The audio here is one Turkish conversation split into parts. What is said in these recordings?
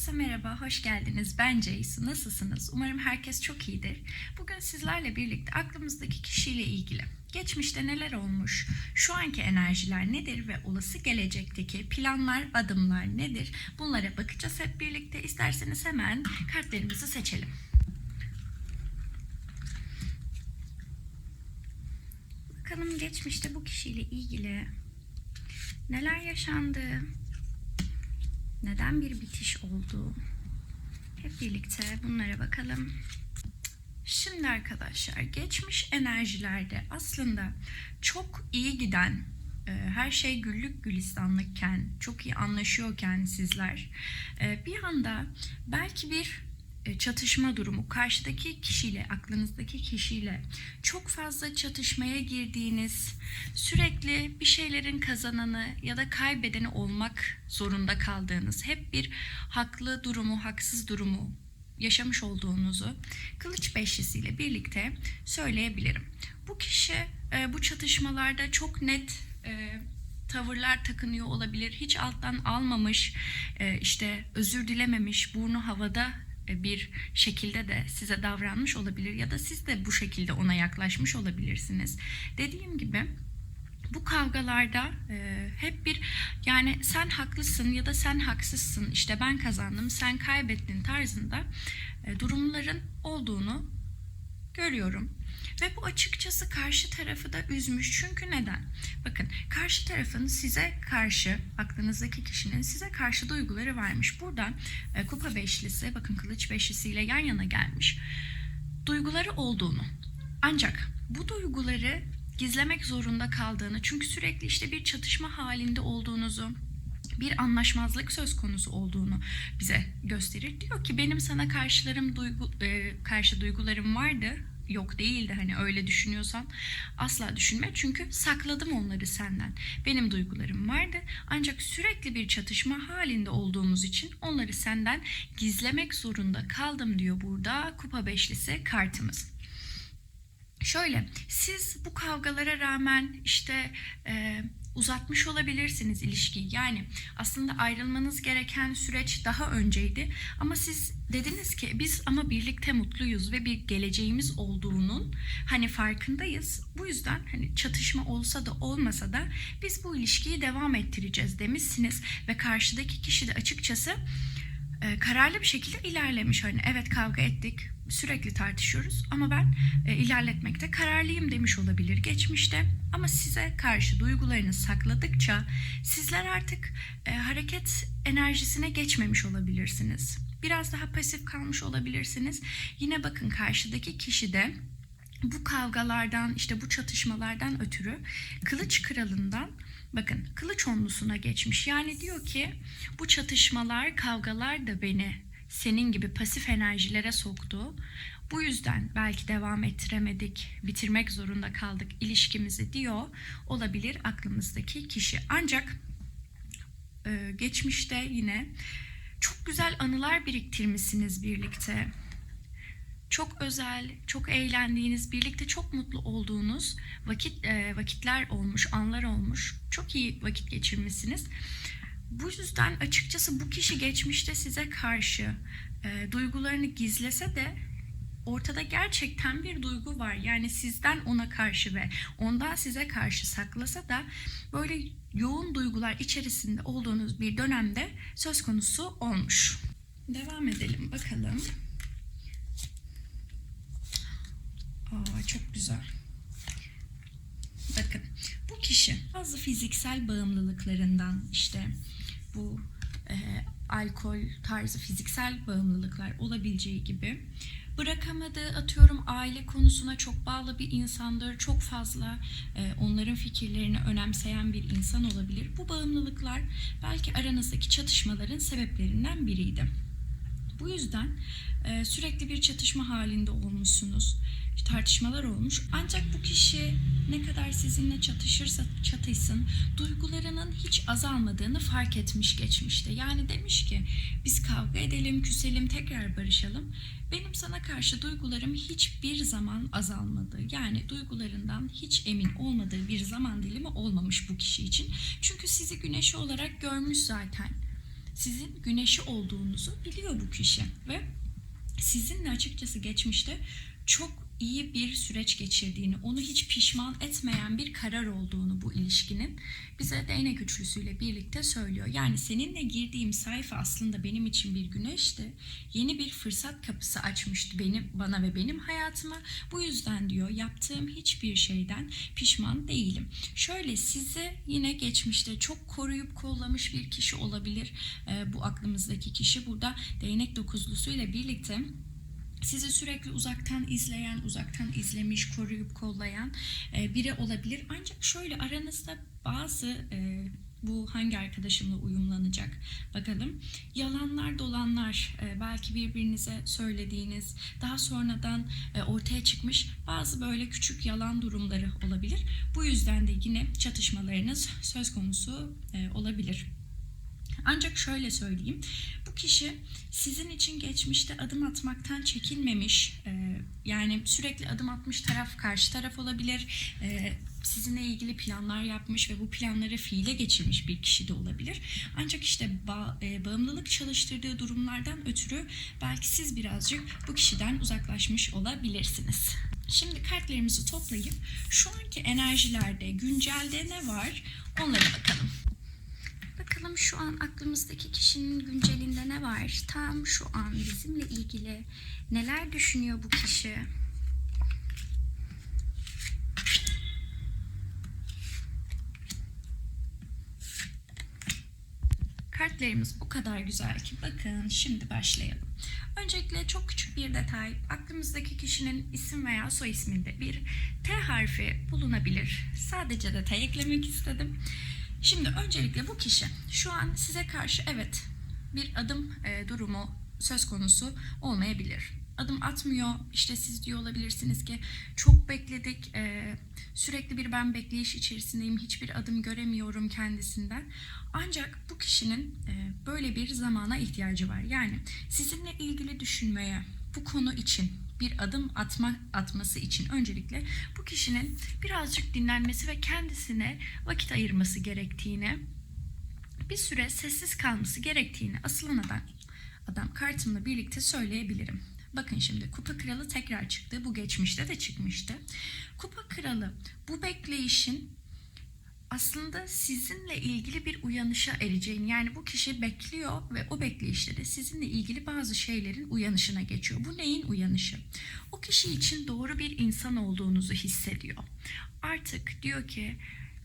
Herkese merhaba, hoş geldiniz. Ben Ceysu. Nasılsınız? Umarım herkes çok iyidir. Bugün sizlerle birlikte aklımızdaki kişiyle ilgili geçmişte neler olmuş, şu anki enerjiler nedir ve olası gelecekteki planlar, adımlar nedir? Bunlara bakacağız hep birlikte. İsterseniz hemen kartlarımızı seçelim. Bakalım geçmişte bu kişiyle ilgili neler yaşandı? Neden bir bitiş oldu? Hep birlikte bunlara bakalım. Şimdi arkadaşlar geçmiş enerjilerde aslında çok iyi giden e, her şey güllük gülistanlıkken çok iyi anlaşıyorken sizler e, bir anda belki bir çatışma durumu karşıdaki kişiyle aklınızdaki kişiyle çok fazla çatışmaya girdiğiniz sürekli bir şeylerin kazananı ya da kaybedeni olmak zorunda kaldığınız hep bir haklı durumu haksız durumu yaşamış olduğunuzu kılıç beşlisiyle birlikte söyleyebilirim. Bu kişi e, bu çatışmalarda çok net e, tavırlar takınıyor olabilir. Hiç alttan almamış, e, işte özür dilememiş, burnu havada e, bir şekilde de size davranmış olabilir ya da siz de bu şekilde ona yaklaşmış olabilirsiniz. Dediğim gibi bu kavgalarda e, hep bir yani sen haklısın ya da sen haksızsın işte ben kazandım sen kaybettin tarzında e, durumların olduğunu görüyorum. Ve bu açıkçası karşı tarafı da üzmüş. Çünkü neden? Bakın karşı tarafın size karşı, aklınızdaki kişinin size karşı duyguları varmış. Buradan e, kupa beşlisi, bakın kılıç beşlisiyle yan yana gelmiş. Duyguları olduğunu. Ancak bu duyguları gizlemek zorunda kaldığını, çünkü sürekli işte bir çatışma halinde olduğunuzu, bir anlaşmazlık söz konusu olduğunu bize gösterir. Diyor ki benim sana karşılarım duygu, e, karşı duygularım vardı yok değildi hani öyle düşünüyorsan asla düşünme çünkü sakladım onları senden. Benim duygularım vardı ancak sürekli bir çatışma halinde olduğumuz için onları senden gizlemek zorunda kaldım diyor burada kupa beşlisi kartımız. Şöyle siz bu kavgalara rağmen işte e, uzatmış olabilirsiniz ilişkiyi. Yani aslında ayrılmanız gereken süreç daha önceydi ama siz dediniz ki biz ama birlikte mutluyuz ve bir geleceğimiz olduğunun hani farkındayız. Bu yüzden hani çatışma olsa da olmasa da biz bu ilişkiyi devam ettireceğiz demişsiniz ve karşıdaki kişi de açıkçası e, kararlı bir şekilde ilerlemiş. Hani evet kavga ettik, sürekli tartışıyoruz ama ben e, ilerletmekte kararlıyım demiş olabilir geçmişte. Ama size karşı duygularını sakladıkça sizler artık e, hareket enerjisine geçmemiş olabilirsiniz. Biraz daha pasif kalmış olabilirsiniz. Yine bakın karşıdaki kişi de bu kavgalardan işte bu çatışmalardan ötürü kılıç kralından bakın kılıç onlusuna geçmiş. Yani diyor ki bu çatışmalar kavgalar da beni senin gibi pasif enerjilere soktu. Bu yüzden belki devam ettiremedik, bitirmek zorunda kaldık ilişkimizi diyor olabilir aklımızdaki kişi. Ancak e, geçmişte yine çok güzel anılar biriktirmişsiniz birlikte. Çok özel, çok eğlendiğiniz, birlikte çok mutlu olduğunuz vakit e, vakitler olmuş, anlar olmuş. Çok iyi vakit geçirmişsiniz. Bu yüzden açıkçası bu kişi geçmişte size karşı e, duygularını gizlese de ortada gerçekten bir duygu var. Yani sizden ona karşı ve ondan size karşı saklasa da böyle yoğun duygular içerisinde olduğunuz bir dönemde söz konusu olmuş. Devam edelim bakalım. Çok güzel. Bakın bu kişi bazı fiziksel bağımlılıklarından işte bu e, alkol tarzı fiziksel bağımlılıklar olabileceği gibi bırakamadığı atıyorum aile konusuna çok bağlı bir insandır. Çok fazla e, onların fikirlerini önemseyen bir insan olabilir. Bu bağımlılıklar belki aranızdaki çatışmaların sebeplerinden biriydi. Bu yüzden e, sürekli bir çatışma halinde olmuşsunuz. Tartışmalar olmuş. Ancak bu kişi ne kadar sizinle çatışırsa çatışsın duygularının hiç azalmadığını fark etmiş geçmişte. Yani demiş ki biz kavga edelim, küselim, tekrar barışalım. Benim sana karşı duygularım hiçbir zaman azalmadı. Yani duygularından hiç emin olmadığı bir zaman dilimi olmamış bu kişi için. Çünkü sizi güneşi olarak görmüş zaten sizin güneşi olduğunuzu biliyor bu kişi ve sizinle açıkçası geçmişte çok iyi bir süreç geçirdiğini, onu hiç pişman etmeyen bir karar olduğunu bu ilişkinin bize değnek üçlüsüyle birlikte söylüyor. Yani seninle girdiğim sayfa aslında benim için bir güneşti. Yeni bir fırsat kapısı açmıştı benim bana ve benim hayatıma. Bu yüzden diyor yaptığım hiçbir şeyden pişman değilim. Şöyle sizi yine geçmişte çok koruyup kollamış bir kişi olabilir. Ee, bu aklımızdaki kişi burada değnek dokuzlusuyla birlikte sizi sürekli uzaktan izleyen, uzaktan izlemiş, koruyup kollayan e, biri olabilir. Ancak şöyle aranızda bazı e, bu hangi arkadaşımla uyumlanacak bakalım. Yalanlar dolanlar e, belki birbirinize söylediğiniz daha sonradan ortaya çıkmış bazı böyle küçük yalan durumları olabilir. Bu yüzden de yine çatışmalarınız söz konusu olabilir. Ancak şöyle söyleyeyim. Bu kişi sizin için geçmişte adım atmaktan çekinmemiş. e, yani sürekli adım atmış taraf karşı taraf olabilir. E, sizinle ilgili planlar yapmış ve bu planları fiile geçirmiş bir kişi de olabilir. Ancak işte e, bağımlılık çalıştırdığı durumlardan ötürü belki siz birazcık bu kişiden uzaklaşmış olabilirsiniz. Şimdi kartlarımızı toplayıp şu anki enerjilerde, güncelde ne var onlara bakalım. Bakalım şu an aklımızdaki kişinin güncelinde ne var? Tam şu an bizimle ilgili neler düşünüyor bu kişi? Kartlarımız bu kadar güzel ki bakın şimdi başlayalım. Öncelikle çok küçük bir detay. Aklımızdaki kişinin isim veya soy isminde bir T harfi bulunabilir. Sadece detay eklemek istedim. Şimdi öncelikle bu kişi şu an size karşı evet bir adım e, durumu söz konusu olmayabilir. Adım atmıyor. İşte siz diyor olabilirsiniz ki çok bekledik. e, sürekli bir ben bekleyiş içerisindeyim. Hiçbir adım göremiyorum kendisinden. Ancak bu kişinin e, böyle bir zamana ihtiyacı var. Yani sizinle ilgili düşünmeye, bu konu için bir adım atma atması için öncelikle bu kişinin birazcık dinlenmesi ve kendisine vakit ayırması gerektiğini, bir süre sessiz kalması gerektiğini asıl adam, adam kartımla birlikte söyleyebilirim. Bakın şimdi kupa kralı tekrar çıktı. Bu geçmişte de çıkmıştı. Kupa kralı bu bekleyişin aslında sizinle ilgili bir uyanışa ereceğini yani bu kişi bekliyor ve o bekleyişte de sizinle ilgili bazı şeylerin uyanışına geçiyor. Bu neyin uyanışı? O kişi için doğru bir insan olduğunuzu hissediyor. Artık diyor ki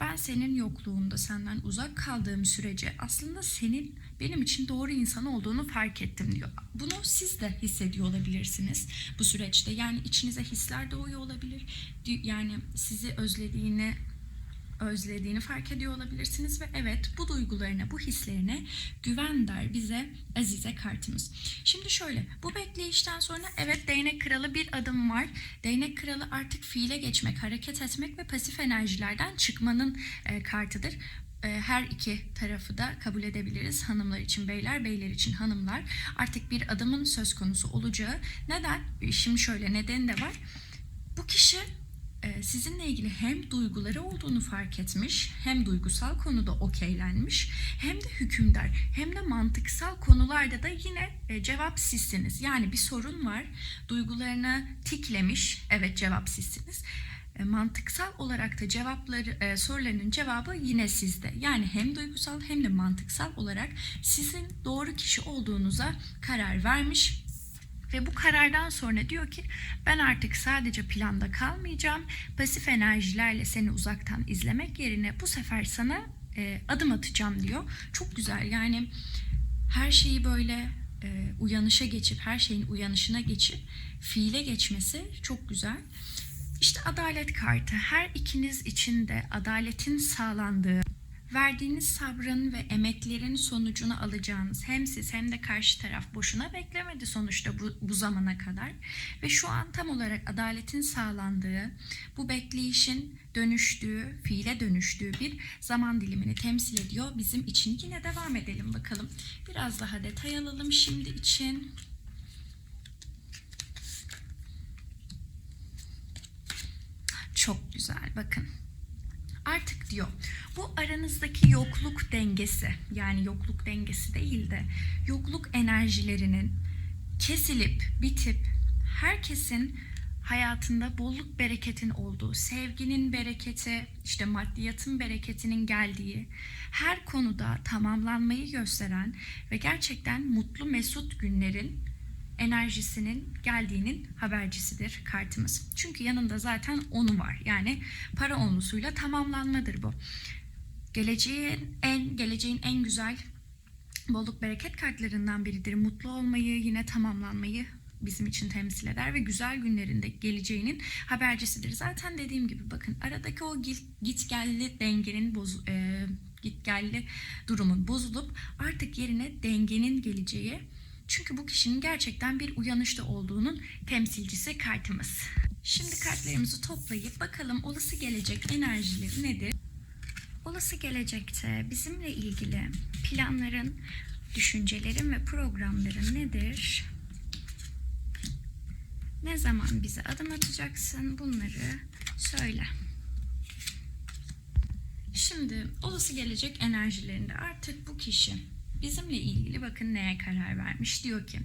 ben senin yokluğunda senden uzak kaldığım sürece aslında senin benim için doğru insan olduğunu fark ettim diyor. Bunu siz de hissediyor olabilirsiniz bu süreçte. Yani içinize hisler doğuyor olabilir. Yani sizi özlediğini özlediğini fark ediyor olabilirsiniz ve evet bu duygularına, bu hislerine güven der bize Azize kartımız. Şimdi şöyle, bu bekleyişten sonra evet değnek kralı bir adım var. Değnek kralı artık fiile geçmek, hareket etmek ve pasif enerjilerden çıkmanın e, kartıdır E, her iki tarafı da kabul edebiliriz. Hanımlar için beyler, beyler için hanımlar. Artık bir adımın söz konusu olacağı. Neden? Şimdi şöyle nedeni de var. Bu kişi e, sizinle ilgili hem duyguları olduğunu fark etmiş, hem duygusal konuda okeylenmiş, hem de hükümdar, hem de mantıksal konularda da yine e, cevap sizsiniz. Yani bir sorun var, duygularını tiklemiş, evet cevap sizsiniz. E, Mantıksal olarak da cevapları e, sorularının cevabı yine sizde. Yani hem duygusal hem de mantıksal olarak sizin doğru kişi olduğunuza karar vermiş ve bu karardan sonra diyor ki ben artık sadece planda kalmayacağım. Pasif enerjilerle seni uzaktan izlemek yerine bu sefer sana e, adım atacağım diyor. Çok güzel yani her şeyi böyle e, uyanışa geçip her şeyin uyanışına geçip fiile geçmesi çok güzel. İşte adalet kartı her ikiniz için de adaletin sağlandığı Verdiğiniz sabrın ve emeklerin sonucunu alacağınız hem siz hem de karşı taraf boşuna beklemedi sonuçta bu, bu zamana kadar. Ve şu an tam olarak adaletin sağlandığı, bu bekleyişin dönüştüğü, fiile dönüştüğü bir zaman dilimini temsil ediyor. Bizim için yine devam edelim bakalım. Biraz daha detay alalım şimdi için. Çok güzel bakın. Artık diyor bu aranızdaki yokluk dengesi yani yokluk dengesi değil de yokluk enerjilerinin kesilip bitip herkesin hayatında bolluk bereketin olduğu, sevginin bereketi, işte maddiyatın bereketinin geldiği, her konuda tamamlanmayı gösteren ve gerçekten mutlu mesut günlerin enerjisinin geldiğinin habercisidir kartımız. Çünkü yanında zaten onu var. Yani para onlusuyla tamamlanmadır bu. Geleceğin en geleceğin en güzel bolluk bereket kartlarından biridir. Mutlu olmayı, yine tamamlanmayı bizim için temsil eder ve güzel günlerinde geleceğinin habercisidir. Zaten dediğim gibi bakın aradaki o git, git gelli dengenin bozu, e, git gelli durumun bozulup artık yerine dengenin geleceği çünkü bu kişinin gerçekten bir uyanışta olduğunun temsilcisi kartımız. Şimdi kartlarımızı toplayıp bakalım olası gelecek enerjileri nedir? Olası gelecekte bizimle ilgili planların, düşüncelerin ve programların nedir? Ne zaman bize adım atacaksın? Bunları söyle. Şimdi olası gelecek enerjilerinde artık bu kişi bizimle ilgili bakın neye karar vermiş. Diyor ki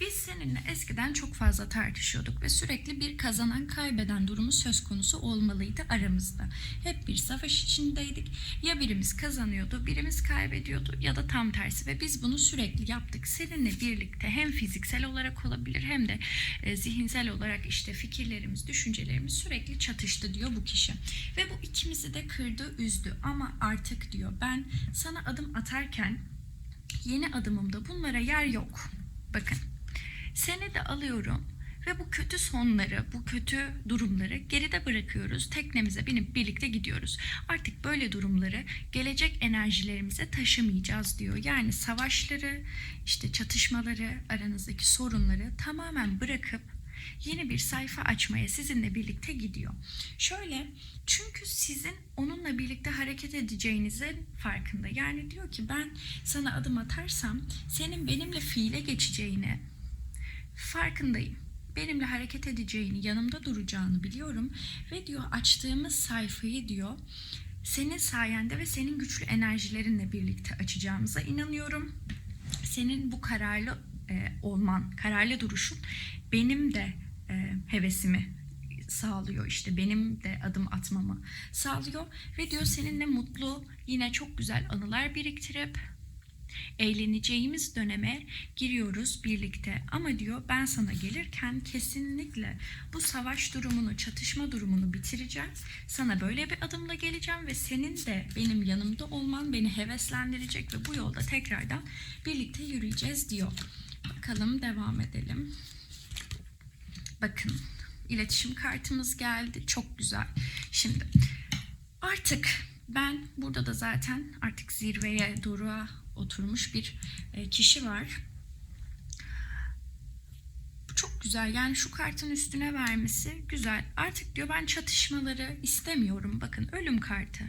biz seninle eskiden çok fazla tartışıyorduk ve sürekli bir kazanan kaybeden durumu söz konusu olmalıydı aramızda. Hep bir savaş içindeydik. Ya birimiz kazanıyordu, birimiz kaybediyordu ya da tam tersi ve biz bunu sürekli yaptık. Seninle birlikte hem fiziksel olarak olabilir hem de e, zihinsel olarak işte fikirlerimiz, düşüncelerimiz sürekli çatıştı diyor bu kişi. Ve bu ikimizi de kırdı, üzdü ama artık diyor ben sana adım atarken yeni adımımda bunlara yer yok. Bakın seni de alıyorum ve bu kötü sonları, bu kötü durumları geride bırakıyoruz. Teknemize binip birlikte gidiyoruz. Artık böyle durumları gelecek enerjilerimize taşımayacağız diyor. Yani savaşları, işte çatışmaları, aranızdaki sorunları tamamen bırakıp yeni bir sayfa açmaya sizinle birlikte gidiyor. Şöyle çünkü sizin onunla birlikte hareket edeceğinizin farkında. Yani diyor ki ben sana adım atarsam senin benimle fiile geçeceğini farkındayım. Benimle hareket edeceğini, yanımda duracağını biliyorum ve diyor açtığımız sayfayı diyor senin sayende ve senin güçlü enerjilerinle birlikte açacağımıza inanıyorum. Senin bu kararlı e, olman, kararlı duruşun benim de e, hevesimi sağlıyor işte. Benim de adım atmamı sağlıyor ve diyor seninle mutlu yine çok güzel anılar biriktirip eğleneceğimiz döneme giriyoruz birlikte. Ama diyor ben sana gelirken kesinlikle bu savaş durumunu çatışma durumunu bitireceğim. Sana böyle bir adımla geleceğim ve senin de benim yanımda olman beni heveslendirecek ve bu yolda tekrardan birlikte yürüyeceğiz diyor. Bakalım devam edelim bakın iletişim kartımız geldi. Çok güzel. Şimdi artık ben burada da zaten artık zirveye doğru oturmuş bir e, kişi var. Çok güzel. Yani şu kartın üstüne vermesi güzel. Artık diyor ben çatışmaları istemiyorum. Bakın ölüm kartı.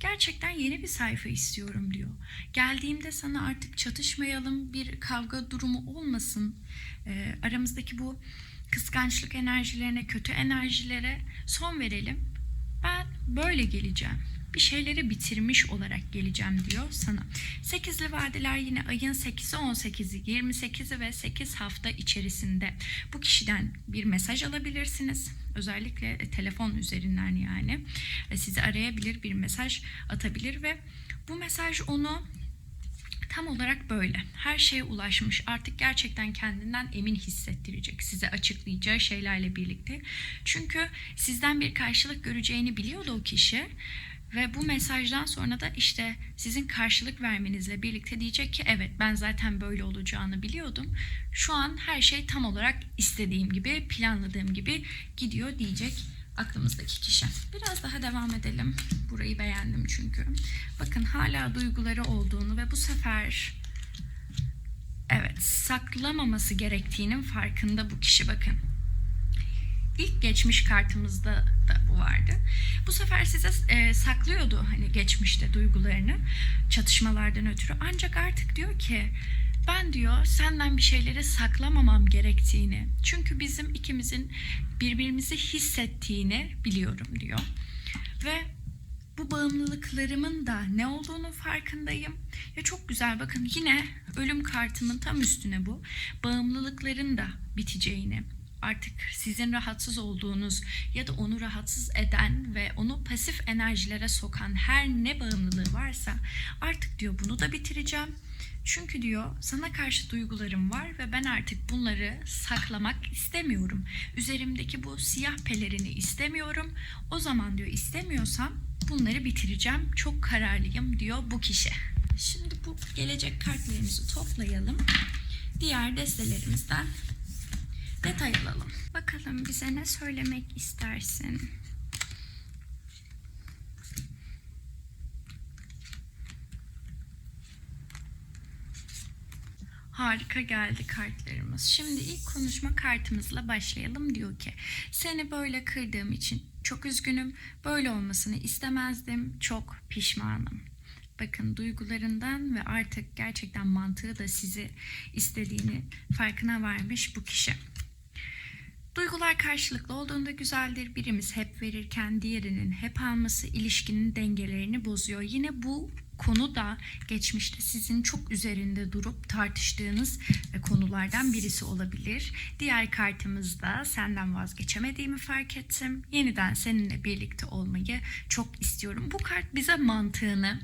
Gerçekten yeni bir sayfa istiyorum diyor. Geldiğimde sana artık çatışmayalım, bir kavga durumu olmasın. E, aramızdaki bu kıskançlık enerjilerine, kötü enerjilere son verelim. Ben böyle geleceğim. Bir şeyleri bitirmiş olarak geleceğim diyor sana. Sekizli vadeler yine ayın 8'i, 18'i, 28'i ve 8 hafta içerisinde bu kişiden bir mesaj alabilirsiniz. Özellikle e, telefon üzerinden yani e, sizi arayabilir, bir mesaj atabilir ve bu mesaj onu tam olarak böyle. Her şeye ulaşmış. Artık gerçekten kendinden emin hissettirecek. Size açıklayacağı şeylerle birlikte. Çünkü sizden bir karşılık göreceğini biliyordu o kişi. Ve bu mesajdan sonra da işte sizin karşılık vermenizle birlikte diyecek ki evet ben zaten böyle olacağını biliyordum. Şu an her şey tam olarak istediğim gibi, planladığım gibi gidiyor diyecek aklımızdaki kişi. Biraz daha devam edelim. Burayı beğendim çünkü. Bakın hala duyguları olduğunu ve bu sefer evet saklamaması gerektiğinin farkında bu kişi bakın. İlk geçmiş kartımızda da bu vardı. Bu sefer size e, saklıyordu hani geçmişte duygularını çatışmalardan ötürü. Ancak artık diyor ki ben diyor senden bir şeyleri saklamamam gerektiğini. Çünkü bizim ikimizin birbirimizi hissettiğini biliyorum diyor. Ve bu bağımlılıklarımın da ne olduğunu farkındayım. Ya çok güzel bakın yine ölüm kartımın tam üstüne bu. Bağımlılıkların da biteceğini, artık sizin rahatsız olduğunuz ya da onu rahatsız eden ve onu pasif enerjilere sokan her ne bağımlılığı varsa artık diyor bunu da bitireceğim. Çünkü diyor sana karşı duygularım var ve ben artık bunları saklamak istemiyorum. Üzerimdeki bu siyah pelerini istemiyorum. O zaman diyor istemiyorsam bunları bitireceğim. Çok kararlıyım diyor bu kişi. Şimdi bu gelecek kartlarımızı toplayalım. Diğer destelerimizden detay alalım. Bakalım bize ne söylemek istersin? Harika geldi kartlarımız. Şimdi ilk konuşma kartımızla başlayalım. Diyor ki seni böyle kırdığım için çok üzgünüm. Böyle olmasını istemezdim. Çok pişmanım. Bakın duygularından ve artık gerçekten mantığı da sizi istediğini farkına varmış bu kişi. Duygular karşılıklı olduğunda güzeldir. Birimiz hep verirken diğerinin hep alması ilişkinin dengelerini bozuyor. Yine bu konu da geçmişte sizin çok üzerinde durup tartıştığınız e, konulardan birisi olabilir. Diğer kartımızda senden vazgeçemediğimi fark ettim. Yeniden seninle birlikte olmayı çok istiyorum. Bu kart bize mantığını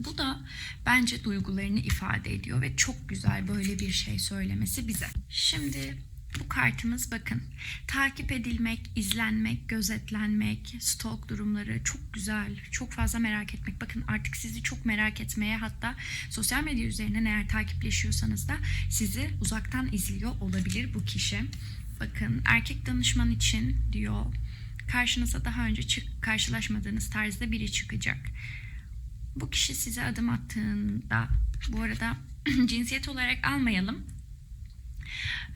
bu da bence duygularını ifade ediyor ve çok güzel böyle bir şey söylemesi bize. Şimdi bu kartımız bakın. Takip edilmek, izlenmek, gözetlenmek, stalk durumları çok güzel. Çok fazla merak etmek. Bakın artık sizi çok merak etmeye hatta sosyal medya üzerinden eğer takipleşiyorsanız da sizi uzaktan izliyor olabilir bu kişi. Bakın erkek danışman için diyor karşınıza daha önce çık karşılaşmadığınız tarzda biri çıkacak. Bu kişi size adım attığında bu arada cinsiyet olarak almayalım.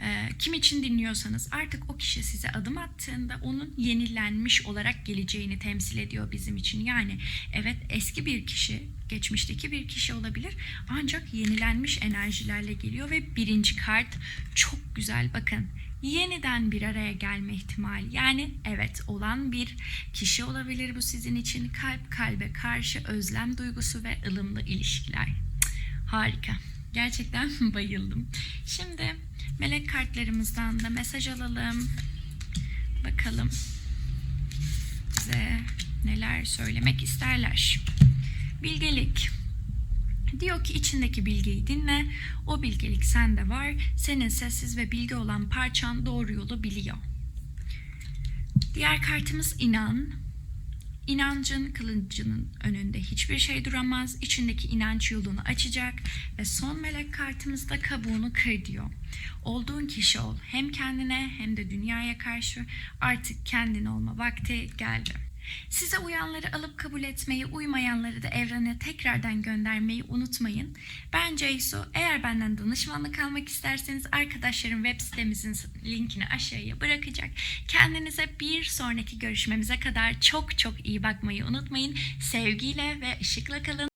Ee, kim için dinliyorsanız artık o kişi size adım attığında onun yenilenmiş olarak geleceğini temsil ediyor bizim için. Yani evet eski bir kişi, geçmişteki bir kişi olabilir ancak yenilenmiş enerjilerle geliyor ve birinci kart çok güzel bakın. Yeniden bir araya gelme ihtimali yani evet olan bir kişi olabilir bu sizin için kalp kalbe karşı özlem duygusu ve ılımlı ilişkiler. Harika. Gerçekten bayıldım. Şimdi melek kartlarımızdan da mesaj alalım. Bakalım bize neler söylemek isterler. Bilgelik. Diyor ki içindeki bilgiyi dinle. O bilgelik sende var. Senin sessiz ve bilgi olan parçan doğru yolu biliyor. Diğer kartımız inan. İnancın kılıncının önünde hiçbir şey duramaz. İçindeki inanç yolunu açacak ve son melek kartımızda kabuğunu kır diyor. Olduğun kişi ol. Hem kendine hem de dünyaya karşı artık kendin olma vakti geldi. Size uyanları alıp kabul etmeyi, uymayanları da evrene tekrardan göndermeyi unutmayın. Ben Ceysu. Eğer benden danışmanlık almak isterseniz arkadaşlarım web sitemizin linkini aşağıya bırakacak. Kendinize bir sonraki görüşmemize kadar çok çok iyi bakmayı unutmayın. Sevgiyle ve ışıkla kalın.